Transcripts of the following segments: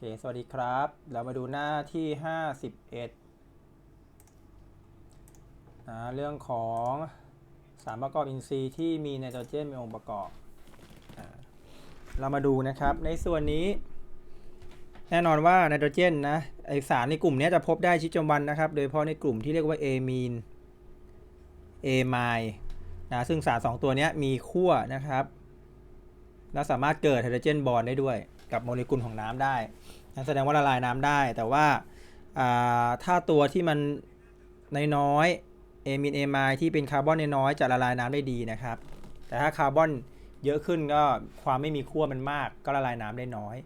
เค สวัสดีครับ เรามาดูหน้าที่ 51นะเรื่องของสารประกอบอินทรีย์ที่มีไนโตรเจนเป็นองค์ประกอบ เรามาดูนะครับ ในส่วนนี้ แน่นอนว่าไนโตรเจนนะไอสารในกลุ่มนี้จะพบได้ชีวิตจำวันนะครับ โดยเฉพาะในกลุ่มที่เรียกว่าเอมีนเอไมนะซึ่งสารสองตัวนี้มีขั้วนะครับ แล้วสามารถเกิดไฮโดรเจนบอนได้ด้วย กับโมเลกุลของน้ำได้นั่นแสดงว่าละลายน้ำได้ แต่ว่าถ้าตัวที่มันน้อยเอมินเอมายที่เป็นคาร์บอนน้อยจะละลายน้ำได้ดีนะครับ แต่ถ้าคาร์บอนเยอะขึ้นก็ความไม่มีขั้วมันมากก็ละลายน้ำได้น้อย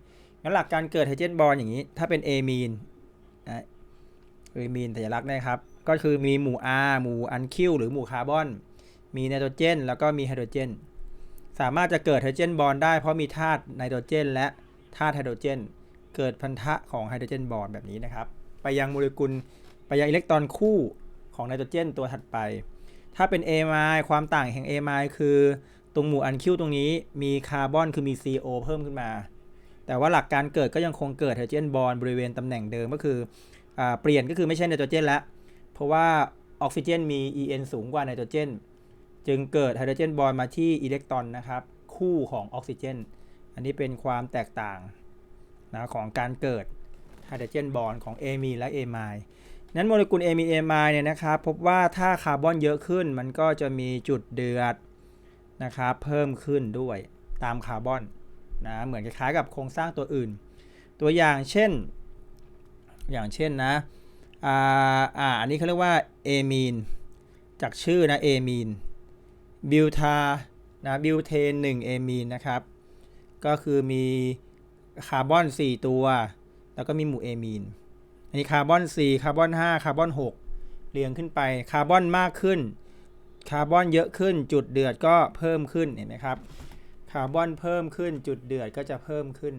งั้นหลักการเกิดไฮโดรเจนบอนด์อย่างนี้ ถ้าเป็นเอมีนเอมีนสัญลักษณ์นะครับ ก็คือมีหมู่ R หมู่อันคิวหรือหมู่คาร์บอน มีไนโตรเจน แล้วก็มีไฮโดรเจน สามารถจะเกิดไฮโดรเจนบอนด์ได้เพราะมีธาตุไนโตรเจน และ ธาตุไฮโดรเจน เกิดพันธะของไฮโดรเจนบอนด์แบบนี้นะครับ ไปยังโมเลกุลไปยังอิเล็กตรอนคู่ของไนโตรเจนตัวถัดไป ถ้าเป็น A ไมล์ความต่างแห่ง A ไมล์คือตรงหมู่อันคิวตรงนี้มีคาร์บอนคือมี CO เพิ่มขึ้นมา แต่ว่าหลักการเกิดก็ยังคงเกิดไฮโดรเจนบอนด์บริเวณตำแหน่งเดิมก็คืออเปลี่ยนก็คือไม่ใช่ไนโตรเจนแล้ว เพราะว่าออกซิเจนมี En สูงกว่าไนโตรเจน จึงเกิดไฮโดรเจนบอนด์มาที่อิเล็กตรอนนะครับคู่ของออกซิเจน อันนี้เป็นความแตกต่างนะของการเกิดไฮโดรเจนบอนของเอมีนและเอมล์นั้นโมเลกุลเอมีนเอมล์เนี่ยนะครับพบว่าถ้าคาร์บอนเยอะขึ้น มันก็จะมีจุดเดือดนะครับเพิ่มขึ้นด้วยตามคาร์บอนนะเหมือนคล้ายๆกับโครงสร้างตัวอื่น ตัวอย่างเช่น อย่างเช่นนะอ่าอ่าอันนี้เขาเรียกว่าเอมีนจากชื่อนะเอมีนบิวทานะบิวเทน1เอมีนนะครับ ก็คือมีคาร์บอน 4 ตัว แล้วก็มีหมู่เอมีน อันนี้คาร์บอน 4 คาร์บอน 5 คาร์บอน 6 เรียงขึ้นไปคาร์บอนมากขึ้น คาร์บอนเยอะขึ้น จุดเดือดก็เพิ่มขึ้นเห็นไหมครับคาร์บอนเพิ่มขึ้นจุดเดือดก็จะเพิ่มขึ้น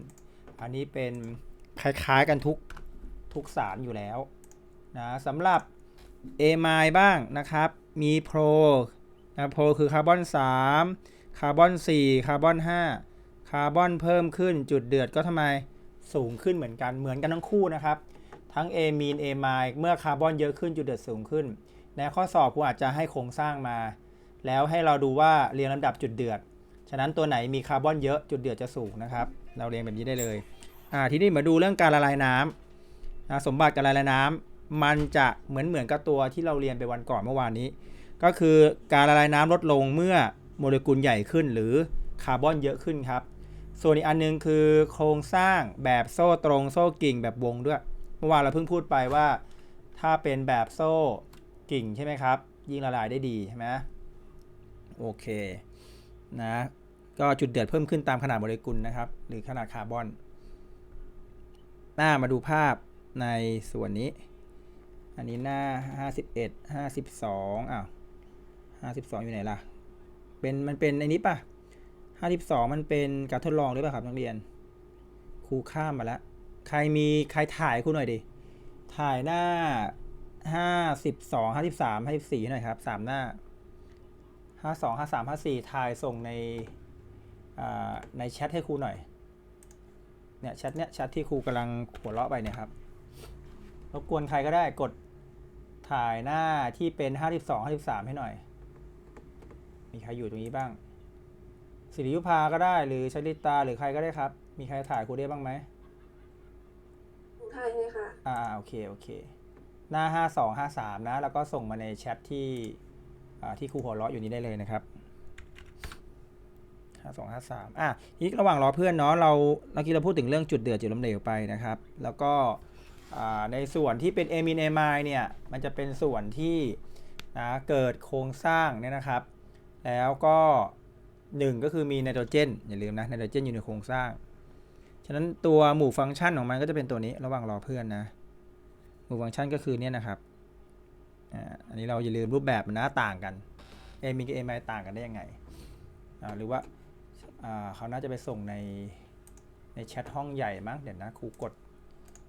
อันนี้เป็นคล้ายๆกันทุกทุกสารอยู่แล้วนะสำหรับ A ไมล์บ้างนะครับ มีโพรนะโพลคือคาร์บอน 3 คาร์บอน 4 คาร์บอน 5 คาร์บอนเพิ่มขึ้นจุดเดือดก็ทำไมสูงขึ้นเหมือนกันเหมือนกันทั้งคู่นะครับ ทั้ง A มีน A ไมล์เมื่อคาร์บอนเยอะขึ้นจุดเดือดสูงขึ้น ในข้อสอบครูอาจจะให้โครงสร้างมา แล้วให้เราดูว่าเรียงลำดับจุดเดือด ฉะนั้นตัวไหนมีคาร์บอนเยอะจุดเดือดจะสูงนะครับ เราเรียงแบบนี้ได้เลยอ่าทีนี้มาดูเรื่องการละลายน้ำนะสมบัติการละลายน้ำมันจะเหมือนเหมือนกับตัวที่เราเรียนไปวันก่อนเมื่อวานนี้ ก็คือการละลายน้ำลดลงเมื่อโมเลกุลใหญ่ขึ้นหรือคาร์บอนเยอะขึ้นครับ ส่วนอีกอันนึงคือโครงสร้างแบบโซ่ตรงโซ่กิ่งแบบวงด้วย เมื่อวานเราเพิ่งพูดไปว่า ถ้าเป็นแบบโซ่กิ่งใช่ไหมครับ ยิ่งละลายได้ดีใช่ไหมโอเคนะก็จุดเดือดเพิ่มขึ้นตามขนาดโมเลกุลนะครับ หรือขนาดคาร์บอน หน้ามาดูภาพในส่วนนี้ อันนี้หน้า 51 52อ้าว52 อยู่ไหนล่ะ เป็นมันเป็นไอ้นี้ป่ะ 52มันเป็นการทดลองหรือเปล่าครับนักเรียน ครูข้ามมาแล้ว ใครมีใครถ่ายครูหน่อยดิ ถ่ายหน้า52 53 54หน่อยครับ3หน้า52 53 54ถ่ายส่งในในแชทให้ครูหน่อย เนี่ยแชทเนี้ยแชทที่ครูกำลังหัวเราะไปเนี่ยครับ รบกวนใครก็ได้กดถ่ายหน้าที่เป็น 52 53 ให้หน่อย มีใครอยู่ตรงนี้บ้าง สิริยุพาก็ได้หรือชลิตาหรือใครก็ได้ครับ มีใครถ่ายครูได้บ้างไหมหนูไทยเลยค่ะ อ่าโอเคโอเค หน้า 52 53 นะ แล้วก็ส่งมาในแชทที่อ่าที่ครูหัวเราะอยู่นี้ได้เลยนะครับ52 53อะทีนี้ระหว่างรอเพื่อนเนาะเราเมื่อกี้เราพูดถึงเรื่องจุดเดือดจุดล้มเหลวไปนะครับ แล้วก็อ่าในส่วนที่เป็นเอมินเอมายเนี่ยมันจะเป็นส่วนที่นะเกิดโครงสร้างเนี่ยนะครับ แล้วก็ หนึ่งก็คือมีไนโตรเจนอย่าลืมนะไนโตรเจนอยู่ในโครงสร้าง ฉะนั้นตัวหมู่ฟังก์ชันของมันก็จะเป็นตัวนี้ระหว่างรอเพื่อนนะ หมู่ฟังก์ชันก็คือเนี่ยนะครับอันนี้เราอย่าลืมรูปแบบมันนะต่างกันเอมิกับเอมต่างกันได้ยังไง หรือว่าอ่าเขาน่าจะไปส่งในในแชทห้องใหญ่มั้งเดี๋ยวนะครูกด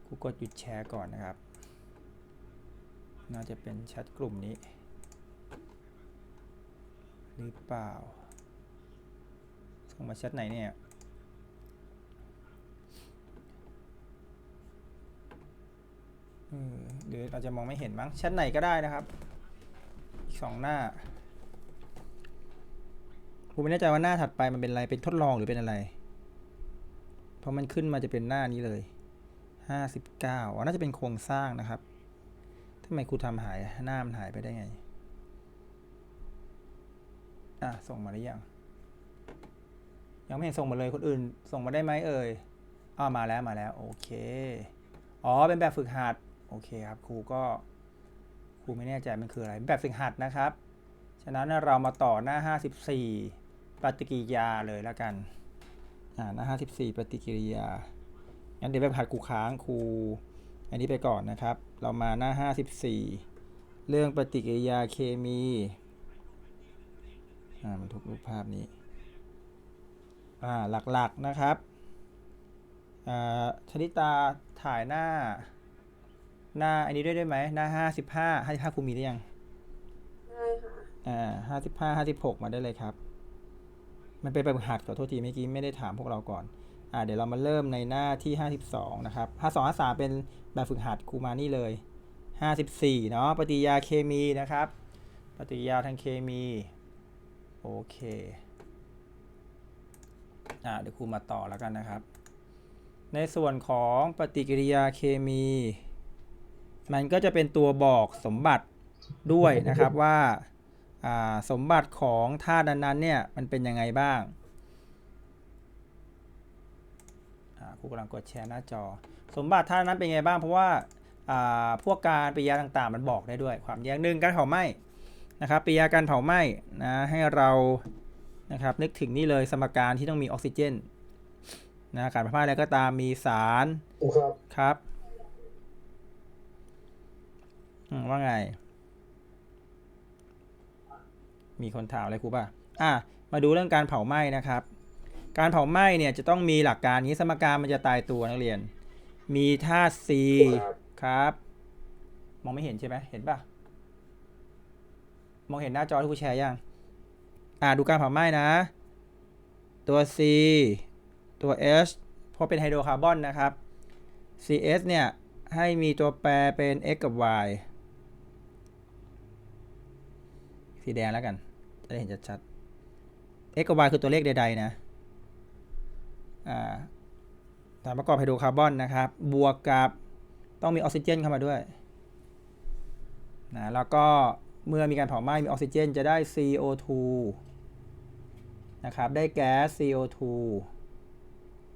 ครูกดหยุดแชร์ก่อนนะครับ น่าจะเป็นแชทกลุ่มนี้ หรือเปล่า ส่งมาแชทไหนเนี่ยเออหรือเราจะมองไม่เห็นมั้งชั้นไหนก็ได้นะครับอีกสองหน้าผมไม่แน่ใจว่าหน้าถัดไปมันเป็นอะไรเป็นทดลองหรือเป็นอะไร เพราะมันขึ้นมาจะเป็นหน้านี้เลยห้าสิบเก้าอ๋อน่าจะเป็นโครงสร้างนะครับทำไมครูทำหายหน้ามันหายไปได้ไง อะ ส่งมาหรือยัง ยังไม่เห็นส่งมาเลยคนอื่น ส่งมาได้ไหมเอ่ยอ้าวมาแล้วมาแล้วโอเค อ๋อเป็นแบบฝึกหัดโอเคครับครูก็ครูไม่แน่ใจมันคืออะไรแบบฝึกหัดนะครับ ฉะนั้นเรามาต่อหน้า 54 ปฏิกิริยาเลยแล้วกันอ่าหน้า 54 ปฏิกิริยางั้นเดี๋ยวแบบหัดครูค้างครูอันนี้ไปก่อนนะครับ เรามาหน้า 54 เรื่องปฏิกิริยาเคมีอ่ามันทุกรูปภาพนี้ หลักๆนะครับอ่าชนิตาถ่ายหน้า หน้าอันนี้ด้วยได้ไหมหน้า55 55ครูมีได้ยังได้ค่ะอ่าห้าสิบห้าห้าสิบหกมาได้เลยครับ มันเป็นแบบหัดขอโทษทีเมื่อกี้ไม่ได้ถามพวกเราก่อนอ่าเดี๋ยวเรามาเริ่มในหน้าที่ห้าสิบสองนะครับห้าสองห้าสามเป็นแบบฝึกหัดครูมานี่เลยห้าสิบสี่เนาะปฏิกิริยาเคมีนะครับ ปฏิกิริยาทางเคมี โอเค อ่าเดี๋ยวครูมาต่อแล้วกันนะครับ ในส่วนของปฏิกิริยาเคมี มันก็จะเป็นตัวบอกสมบัติด้วยนะครับว่าอ่าสมบัติของธาตุนั้นๆเนี่ยมันเป็นยังไงบ้างอ่าครูกำลังกดแชร์หน้าจอ สมบัติธาตุนั้นเป็นยังไงบ้าง เพราะว่าอ่าพวกการปฏิกิริยาต่างๆ มันบอกได้ด้วย ความแยกหนึ่งการเผาไหม้นะครับปฏิกิริยาการเผาไหม้นะให้เรา นะครับนึกถึงนี่เลยสมการที่ต้องมีออกซิเจนนะการเผาไหม้อะไรก็ตามมีสารครูครับครับอืมว่าไง มีคนถามอะไรครูป่ะอะมาดูเรื่องการเผาไหม้นะครับ การเผาไหม้เนี่ยจะต้องมีหลักการนี้สมการมันจะตายตัวนักเรียน มีธาตุ C ครับครับมองไม่เห็นใช่ไหมเห็นป่ะ มองเห็นหน้าจอที่ครูแชร์ยัง อ่าดูการเผาไหม้นะ ตัว C ตัว H เพราะเป็นไฮโดรคาร์บอนนะครับ CS เนี่ย ให้มีตัวแปรเป็น x กับ y สีแดงแล้วกัน จะได้เห็นชัดๆ x กับ y คือตัวเลขใดๆนะ อ่าสารประกอบไฮโดรคาร์บอนนะครับ บวกกับต้องมีออกซิเจนเข้ามาด้วย นะ แล้วก็เมื่อมีการเผาไหม้มีออกซิเจนจะได้ CO2 นะครับ ได้แก๊ส CO2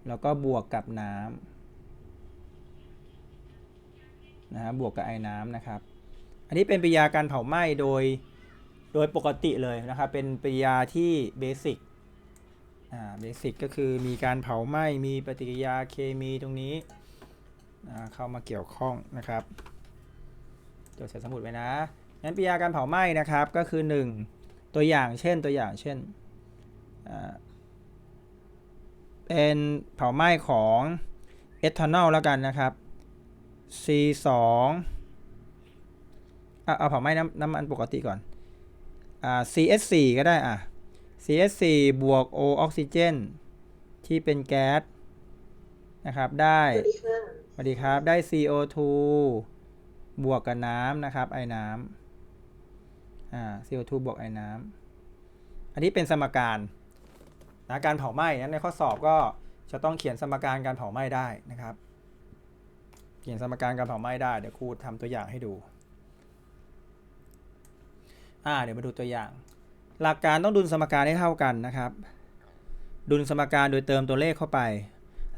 แล้วก็บวกกับน้ำนะฮะบวกกับไอ้น้ำนะครับ อันนี้เป็นปฏิกิริยาการเผาไหม้โดยโดยปกติเลยนะครับ เป็นปฏิกิริยาที่เบสิกอ่าเบสิกก็คือมีการเผาไหม้มีปฏิกิริยาเคมีตรงนี้เข้ามาเกี่ยวข้องนะครับจดใส่สมุดไว้นะงั้นปฏิกิริยาการเผาไหม้นะครับก็คือ 1 ตัวอย่างเช่นตัวอย่างเช่น เป็นเผาไหม้ของเอทานอลแล้วกันนะครับ C2 อะเอาเผาไหม้น้ำน้ำมันปกติก่อนอ่า CS4 ก็ได้อะ CS4 บวก O ออกซิเจนที่เป็นแก๊สนะครับได้สวัสดีค่ะสวัสดีครับได้ CO2 บวกกับน้ำนะครับไอ้น้ำอ่า CO2 บวกไอ้น้ำอันนี้เป็นสมการ นะการเผาไหม้นั้นในข้อสอบก็จะต้องเขียนสมการการเผาไหม้ได้นะครับ เขียนสมการการเผาไหม้ได้เดี๋ยวครูทำตัวอย่างให้ดูอ่าเดี๋ยวมาดูตัวอย่าง หลักการต้องดุลสมการให้เท่ากันนะครับ ดุลสมการโดยเติมตัวเลขเข้าไป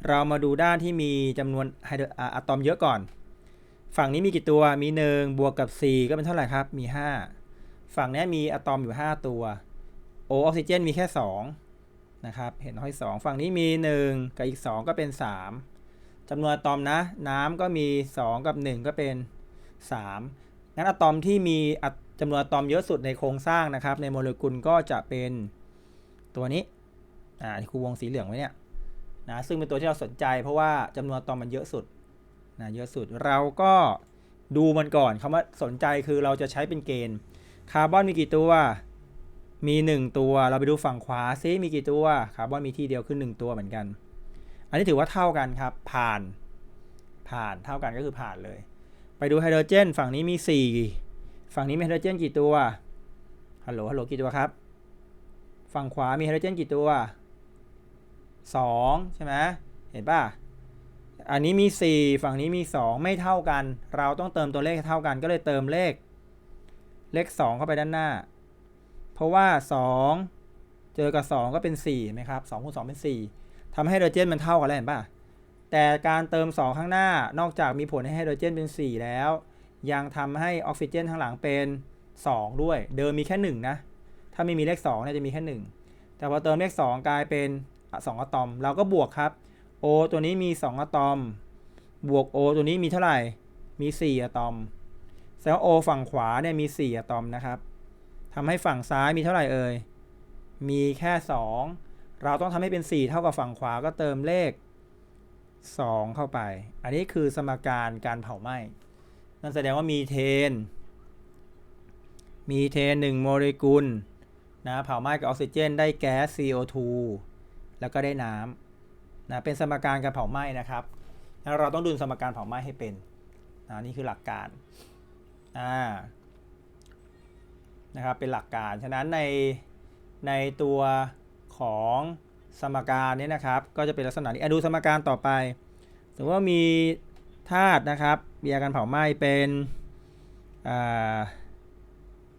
เรามาดูด้านที่มีจำนวนไฮโดรอ่าอะตอมเยอะก่อน ฝั่งนี้มีกี่ตัวมี 1 บวกกับ 4 ก็เป็นเท่าไหร่ครับมี 5 ฝั่งนี้มีอะตอมอยู่ 5 ตัวโอออกซิเจนมีแค่ 2 นะครับเห็นห้อย 2 ฝั่งนี้มี 1 กับอีก 2 ก็เป็น 3จำนวนอะตอมนะ น้ำก็มี 2 กับ 1 ก็เป็น 3 งั้นอะตอมที่มีอะจำนวนอะตอมเยอะสุดในโครงสร้างนะครับ ในโมเลกุลก็จะเป็นตัวนี้อ่าที่ครูวงสีเหลืองไว้เนี่ยนะซึ่งเป็นตัวที่เราสนใจเพราะว่าจำนวนอะตอมมันเยอะสุดนะเยอะสุดเราก็ดูมันก่อนคำว่าสนใจคือเราจะใช้เป็นเกณฑ์คาร์บอนมีกี่ตัว มี 1 ตัว เราไปดูฝั่งขวาซิมีกี่ตัวคาร์บอนมีที่เดียวคือ1ตัวเหมือนกัน อันนี้ถือว่าเท่ากันครับ ผ่าน ผ่านเท่ากันก็คือผ่านเลย ไปดูไฮโดรเจน ฝั่งนี้มีสี่ฝั่งนี้มีไฮโดรเจนกี่ตัว ฮัลโหล ฮัลโหลกี่ตัวครับ ฝั่งขวามีไฮโดรเจนกี่ตัวสองใช่ไหมเห็นป่ะ อันนี้มี 4 ฝั่งนี้มี 2 ไม่เท่ากัน เราต้องเติมตัวเลขเท่ากัน ก็เลยเติมเลข เลข 2 เข้าไปด้านหน้า เพราะว่า 2 เจอกับ 2 ก็เป็น4ไหมครับ2คูณ2เป็น 4ทำให้ไฮโดรเจนมันเท่ากันแล้วเห็นป่ะแต่การเติม 2 ข้างหน้านอกจากมีผลให้ไฮโดรเจนเป็น 4 แล้ว ยังทำให้ออกซิเจนข้างหลังเป็น 2 ด้วย เดิมมีแค่ 1 นะ ถ้าไม่มีเลข2เนี่ยจะมีแค่ 1 แต่พอเติมเลข 2 กลายเป็น 2 อะตอม เราก็บวกครับ O ตัวนี้มี 2 อะตอม บวก O ตัวนี้มีเท่าไหร่ มี 4 อะตอมแสดงว่า O ฝั่งขวาเนี่ยมี 4 อะตอมนะครับ ทำให้ฝั่งซ้ายมีเท่าไหร่เอ่ย มีแค่ 2 เราต้องทำให้เป็น 4 เท่ากับฝั่งขวาก็เติมเลข 2 เข้าไป อันนี้คือสมการการเผาไหม้ นั่นแสดงว่ามีเทน มีเทน1โมเลกุลนะเผาไหม้กับออกซิเจน ได้แก๊ส CO2 แล้วก็ได้น้ำนะเป็นสมการการเผาไหม้นะครับแล้วเราต้องดูสมการเผาไหม้ให้เป็นนะนี่คือหลักการอ่า นะครับเป็นหลักการ ฉะนั้นในในตัวของสมการนี้นะครับ ก็จะเป็นลักษณะนี้อะดูสมการต่อไปสมมติว่ามีธาตุนะครับมีอาการเผาไหม้เป็น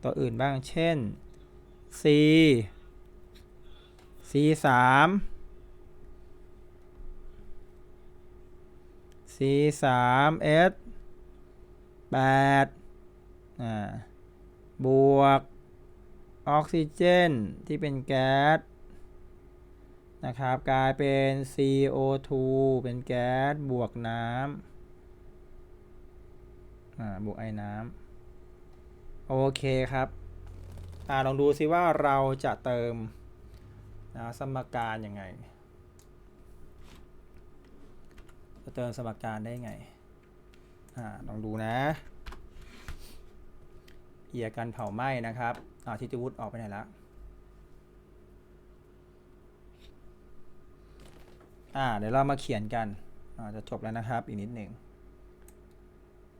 ตัวอื่นบ้าง เช่น C C 3 C 3 S 8อ่า บวกออกซิเจนที่เป็นแก๊สนะครับ กลายเป็น CO2 เป็นแก๊สบวกน้ำอ่าบวกไอ้น้ำโอเคครับอ่าลองดูซิว่าเราจะเติมนะสมการยังไง จะเติมสมการได้ไงอ่าลองดูนะ เหยียกันเผาไหม้นะครับอาทิติวุฒิออกไปไหนละอ่าเดี๋ยวเรามาเขียนกันอ่าจะจบแล้วนะครับอีกนิดหนึ่ง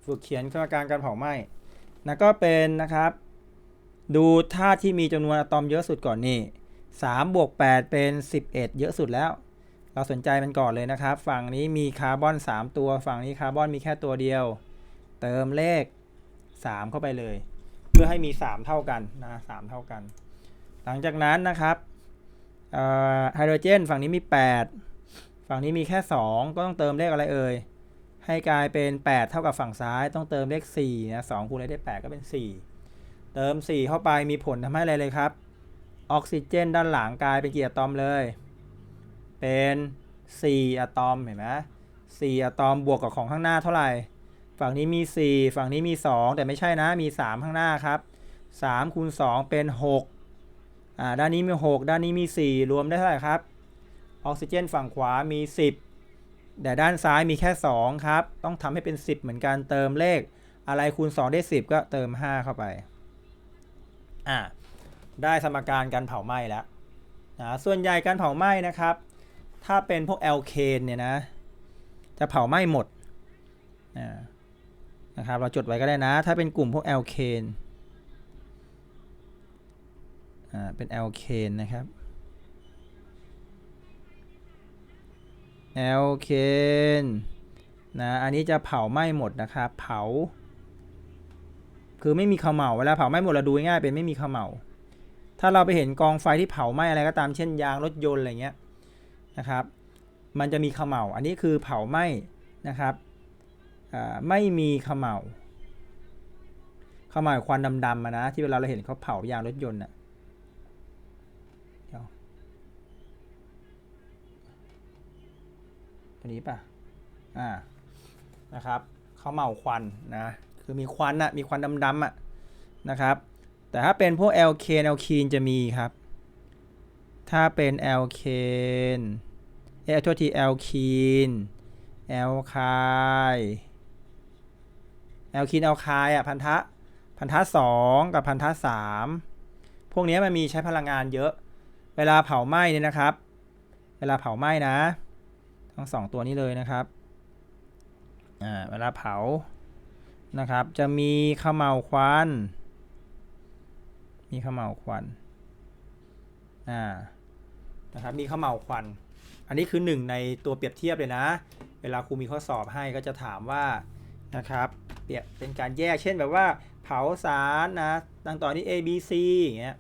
ฝึกเขียนสมการการเผาไหม้นะก็เป็นนะครับ ดูธาตุที่มีจำนวนอะตอมเยอะสุดก่อนนี่3บวก8เป็น 11 เยอะสุดแล้ว เราสนใจมันก่อนเลยนะครับ ฝั่งนี้มีคาร์บอน 3 ตัว ฝั่งนี้คาร์บอนมีแค่ตัวเดียว เติมเลข 3 เข้าไปเลย พื่อให้มี3เท่ากันนะ3เท่ากัน หลังจากนั้นนะครับไฮโดรเจนฝั่งนี้มี 8 ฝั่งนี้มีแค่ 2 ก็ต้องเติมเลขอะไรเอ่ย ให้กลายเป็น 8 เท่ากับฝั่งซ้ายต้องเติมเลข4นะ2คูณเลขได้ 8 ก็เป็น 4 เติม 4 เข้าไปมีผลทำให้อะไรเลยครับ ออกซิเจนด้านหลังกลายเป็นกี่อะตอมเลย เป็น 4 อะตอมเห็นไหม4อะตอมบวกกับของข้างหน้าเท่าไหร่ ฝั่งนี้มี 4 ฝั่งนี้มี 2 แต่ไม่ใช่นะมี 3 ข้างหน้าครับ3คูณ2เป็น6อ่าด้านนี้มี 6 ด้านนี้มี 4 รวมได้เท่าไหร่ครับออกซิเจนฝั่งขวามี 10 แต่ด้านซ้ายมีแค่ 2 ครับ ต้องทำให้เป็น 10 เหมือนกันเติมเลข อะไรคูณ 2 ได้ 10 ก็เติม 5 เข้าไปอ่าได้สมการการเผาไหม้แล้วนะส่วนใหญ่การเผาไหม้นะครับ ถ้าเป็นพวกแอลเคนเนี่ยนะ จะเผาไหม้หมดนะ ครับ เราจดไว้ก็ได้นะ ถ้าเป็นกลุ่มพวกแอลเคนอ่า เป็นแอลเคนนะครับแอลเคนนะ อันนี้จะเผาไหม้หมดนะครับ เผา คือไม่มีขมเหลาเวลาเผาไหม้หมดเราดูง่ายเป็นไม่มีขมเหลาถ้าเราไปเห็นกองไฟที่เผาไหม้อะไรก็ตามเช่นยางรถยนต์อะไรเงี้ยนะครับ มันจะมีขมเหลาอันนี้คือเผาไหม้นะครับ ไม่มีขมเหลาขมเหลาควันดำๆมานะ ที่เวลาเราเห็นเขาเผายางรถยนต์นะ่ะตัวนี้ป่ะ อ่า นะครับเขาเหมาควันนะ คือมีควันอะมีควันดำๆอะนะครับ แต่ถ้าเป็นพวกแอลเคนแอลคีนจะมีครับ ถ้าเป็นแอลเคนเออโทษทีแอลคีนแอลคาย แอลคีนแอลคายอะพันธะพันธะสองกับพันธะสามพวกนี้มันมีใช้พลังงานเยอะ เวลาเผาไหม้เนี่ยนะครับ เวลาเผาไหม้นะ ทั้งสองตัวนี้เลยนะครับอ่าเวลาเผานะครับ จะมีขม่าวควัน มีขม่าวควันอ่านะครับมีขม่าวควัน อันนี้คือหนึ่งในตัวเปรียบเทียบเลยนะ เวลาครูมีข้อสอบให้ก็จะถามว่า นะครับ เปรียบเป็นการแยกเช่นแบบว่า เผาสารนะดังต่อนนี้ A B C อย่างเงี้ย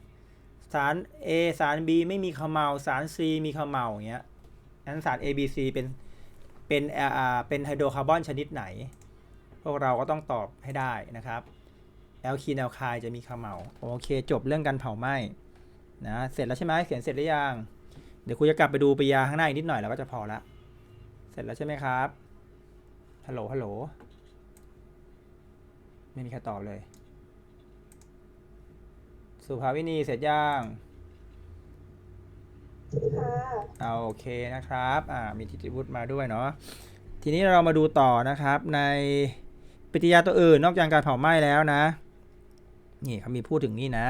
สาร A สาร B ไม่มีขม่าสาร C มีขม่าอย่างเงี้ยนั้นสาร A B C เป็นเป็นอ่าเป็นไฮโดรคาร์บอนชนิดไหน พวกเราก็ต้องตอบให้ได้นะครับแอลคีนแอลคายจะมีขม่าโอเค จบเรื่องการเผาไหม้นะเสร็จแล้วใช่ไหมเขียนเสร็จหรือยังเดี๋ยวครูจะกลับไปดูปริยาข้างหน้าอีกนิดหน่อยแล้วก็จะพอละ เสร็จแล้วใช่ไหมครับ ฮัลโหล ฮัลโหล ไม่มีใครตอบเลย สุภาวินีเสร็จยังค่ะเอาโอเคนะครับ อ่า มีทิติวุฒิมาด้วยเนาะ ทีนี้เรามาดูต่อนะครับ ในปฏิกิริยาตัวอื่น นอกจากการเผาไหม้แล้วนะ นี่เขามีพูดถึงนี่นะ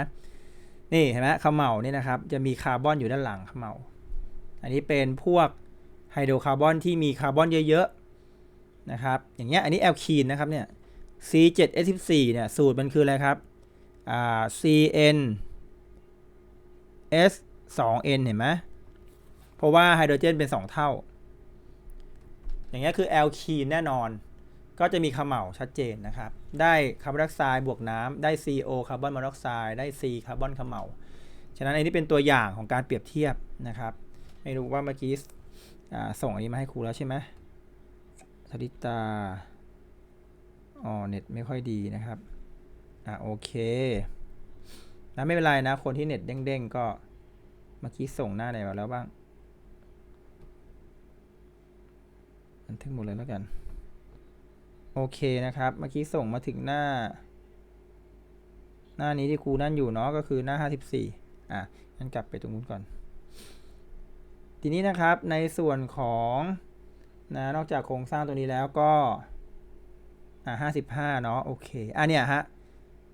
นี่เห็นไหมเขม่านี่นะครับ จะมีคาร์บอนอยู่ด้านหลังเขม่าอันนี้เป็นพวกไฮโดรคาร์บอนที่มีคาร์บอนเยอะๆนะครับ อย่างเงี้ย อันนี้แอลคีนนะครับเนี่ย C7H14 เนี่ยสูตรมันคืออะไรครับอ่า CN S 2N เห็นไหมเพราะว่าไฮโดรเจนเป็น 2 เท่า อย่างเงี้ยคือแอลคีนแน่นอน ก็จะมีเขม่าชัดเจนนะครับ ได้คาร์บอนไดออกไซด์บวกน้ำได้ CO คาร์บอนมอนอกไซด์ได้ C คาร์บอนเขม่าฉะนั้นอันนี้เป็นตัวอย่างของการเปรียบเทียบนะครับ ไม่รู้ว่าเมื่อกี้ส่งอันนี้มาให้ครูแล้วใช่ไหมสริตา อ๋อเน็ตไม่ค่อยดีนะครับ อ่าโอเคนะไม่เป็นไรนะ คนที่เน็ตเด้งๆก็เมื่อกี้ส่งหน้าไหนมาแล้วบ้างบันทึกหมดเลยแล้วกัน โอเคนะครับ เมื่อกี้ส่งมาถึงหน้า หน้านี้ที่ครูนั่นอยู่เนาะก็คือหน้า 54 อะงั้นกลับไปตรงนู้นก่อน ทีนี้นะครับในส่วนของนะนอกจากโครงสร้างตัวนี้แล้วก็ อ่า55เนาะโอเคอะเนี่ยฮะ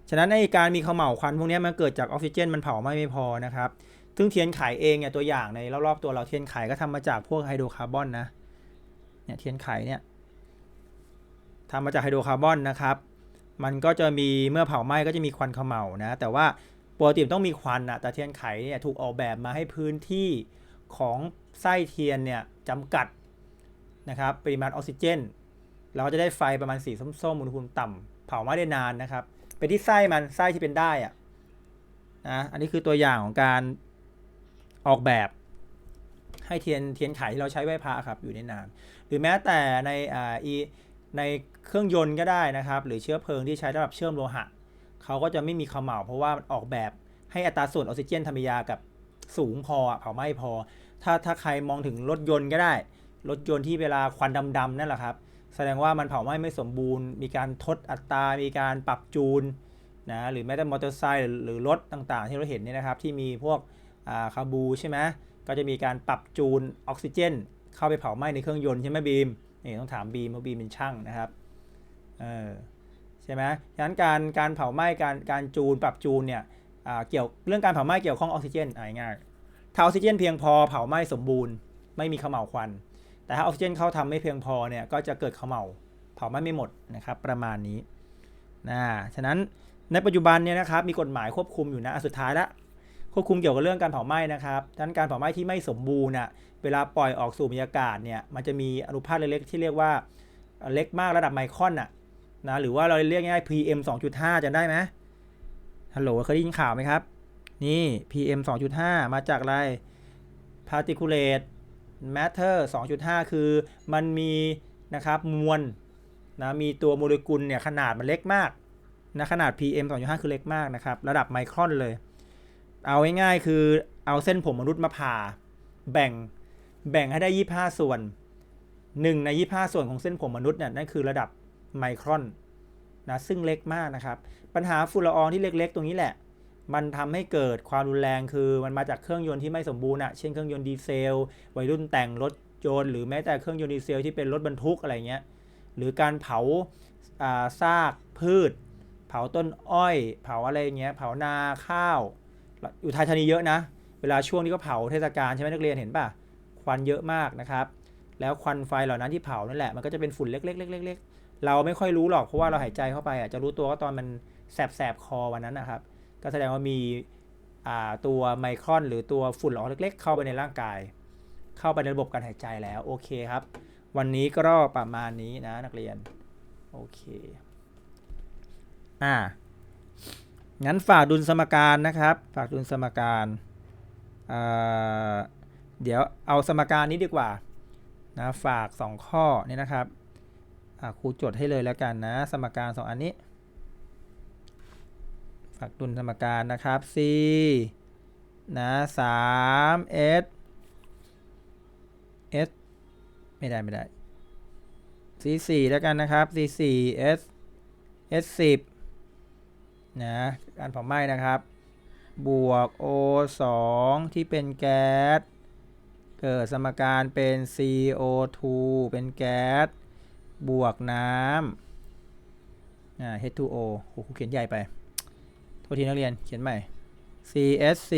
ฉะนั้นในการมีเขม่าวควันพวกนี้มันเกิดจากออกซิเจนมันเผาไหม้ไม่พอนะครับ ซึ่งเทียนไขเองเนี่ยตัวอย่างในรอบๆตัวเราเทียนไขก็ทำมาจากพวกไฮโดรคาร์บอนนะ เนี่ยเทียนไขเนี่ยทำมาจากไฮโดรคาร์บอนนะครับ มันก็จะมีเมื่อเผาไหม้ก็จะมีควันเขม่านะ แต่ว่าปกติมันต้องมีควันอะแต่เทียนไขเนี่ยถูกออกแบบมาให้พื้นที่ของไส้เทียนเนี่ยจำกัดนะครับ ปริมาณออกซิเจน เราจะได้ไฟประมาณสีส้มๆอุณหภูมิต่ำเผาไหม้ได้นานนะครับ ไปที่ไส้มันไส้ที่เป็นได้อะนะอันนี้คือตัวอย่างของการออกแบบให้เทียนเทียนไขที่เราใช้ไหว้พระครับอยู่ได้นาน หรือแม้แต่ในอ่าอีในเครื่องยนต์ก็ได้นะครับ หรือเชื้อเพลิงที่ใช้สำหรับเชื่อมโลหะเขาก็จะไม่มีขม่าวเพราะว่าออกแบบให้อัตราส่วนออกซิเจนธรรมยากับสูงพอเผาไหม้พอ ถ้าถ้าใครมองถึงรถยนต์ก็ได้ รถยนต์ที่เวลาควันดำๆนั่นแหละครับ แสดงว่ามันเผาไหม้ไม่สมบูรณ์ มีการทดอัตรา มีการปรับจูนนะหรือแม้แต่มอเตอร์ไซค์หรือรถต่างๆ ที่เราเห็นเนี่ยนะครับที่มีพวกอ่าคาบูใช่ไหมก็จะมีการปรับจูนออกซิเจน เข้าไปเผาไหม้ในเครื่องยนต์ใช่ไหมบีมนี่ต้องถามบีมเพราะบีมเป็นช่างนะครับเออใช่ไหมฉะนั้นการการเผาไหม้การการจูนปรับจูนเนี่ยเกี่ยวเรื่องการเผาไหม้เกี่ยวข้องออกซิเจนอ่าง่ายๆถ้าออกซิเจนเพียงพอเผาไหม้สมบูรณ์ ไม่มีขม่าวควัน แต่ถ้าออกซิเจนเข้าทำไม่เพียงพอเนี่ยก็จะเกิดเขม่าเผาไหม้ไม่หมดนะครับประมาณนี้นะฉะนั้นในปัจจุบันเนี่ยนะครับมีกฎหมายควบคุมอยู่นะสุดท้ายละควบคุมเกี่ยวกับเรื่องการเผาไหม้นะครับดังนั้นการเผาไหม้ที่ไม่สมบูรณ์น่ะเวลาปล่อยออกสู่บรรยากาศเนี่ยมันจะมีอนุภาคเล็กๆที่เรียกว่าเล็กมากระดับไมครอนน่ะนะหรือว่าเราเรียกง่ายๆ PM 2.5จะได้ไหมฮัลโหลเคยได้ยินข่าวไหมครับ นี่ PM 2.5 มาจากอะไร particulate matter 2.5 คือมันมีนะครับมวลนะมีตัวโมเลกุลเนี่ยขนาดมันเล็กมากนะขนาด PM 2.5 คือเล็กมากนะครับ ระดับไมครอนเลย เอาง่ายๆคือเอาเส้นผมมนุษย์มาผ่า แบ่งแบ่งให้ได้ 25 ส่วน 1 ใน 25 ส่วนของเส้นผมมนุษย์เนี่ยนั่นคือระดับไมครอนนะซึ่งเล็กมากนะครับ ปัญหาฝุ่นละอองที่เล็กๆ ตรงนี้แหละ มันทำให้เกิดความรุนแรงคือมันมาจากเครื่องยนต์ที่ไม่สมบูรณ์อะเช่นเครื่องยนต์ดีเซล วัยรุ่นแต่งรถยนต์หรือแม้แต่เครื่องยนต์ดีเซลที่เป็นรถบรรทุกอะไรเงี้ย หรือการเผาอ่าซากพืช เผาต้นอ้อย เผาอะไรเงี้ย เผานาข้าว อยู่ไทยธานีเยอะนะ เวลาช่วงที่เขาเผาเทศกาลใช่ไหมนักเรียนเห็นป่ะ ควันเยอะมากนะครับ แล้วควันไฟเหล่านั้นที่เผานั่นแหละ มันก็จะเป็นฝุ่นเล็กๆๆๆๆเราไม่ค่อยรู้หรอกเพราะว่าเราหายใจเข้าไปอะ จะรู้ตัวก็ตอนมันแสบๆคอวันนั้นนะครับ ก็แสดงว่ามีตัวไมครอนหรือตัวฝุ่นละอองเล็กๆ เข้าไปในร่างกาย เข้าไปในระบบการหายใจแล้วโอเคครับ วันนี้ก็ประมาณนี้นะนักเรียนโอเคอ่างั้นฝากดุลสมการนะครับ ฝากดุลสมการอ่าเดี๋ยวเอาสมการนี้ดีกว่านะฝาก 2 ข้อนี่นะครับครูจดให้เลยแล้วกันนะ สมการ 2 อันนี้ ฝากดุลสมการนะครับ c นะ3 s s ไม่ได้ไม่ได้ c 4แล้วกันนะครับ c 4 s s 10นะการเผาไหม้นะครับ บวก o 2ที่เป็นแก๊สเกิดสมการเป็น CO2 เป็นแก๊สบวกน้ำอ่า H2O โอ้โหเขียนใหญ่ไป โทษทีนักเรียนเขียนใหม่ CSC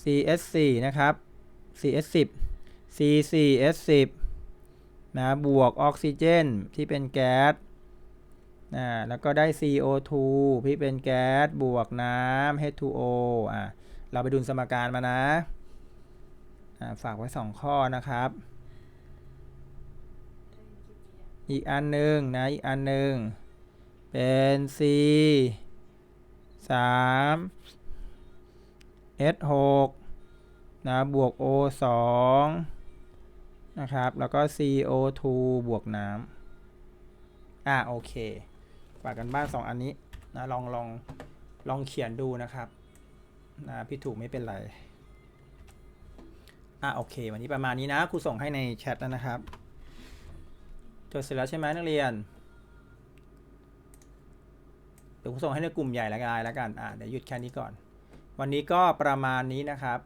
CSC นะครับ CS10 C4S10 นะบวกออกซิเจนที่เป็นแก๊สอ่าแล้วก็ได้ CO2 ที่เป็นแก๊สบวกน้ำ H2O อ่าเราไปดูสมการมานะอ่าฝากไว้ 2 ข้อนะครับ อีกอันหนึ่งนะ อีกอันหนึ่งเป็น C 3 S 6นะบวก O 2นะครับ แล้วก็ CO2 บวกน้ำอ่าโอเคฝากกันบ้าน 2 อันนี้นะลองลองลองเขียนดูนะครับนะพี่ถูกไม่เป็นไรอะโอเค วันนี้ประมาณนี้นะครูส่งให้ในแชทแล้วนะครับจดเสร็จแล้วใช่ไหมนักเรียน เดี๋ยวส่งให้ในกลุ่มใหญ่ละกันละกันอ่าเดี๋ยวหยุดแค่นี้ก่อน วันนี้ก็ประมาณนี้นะครับ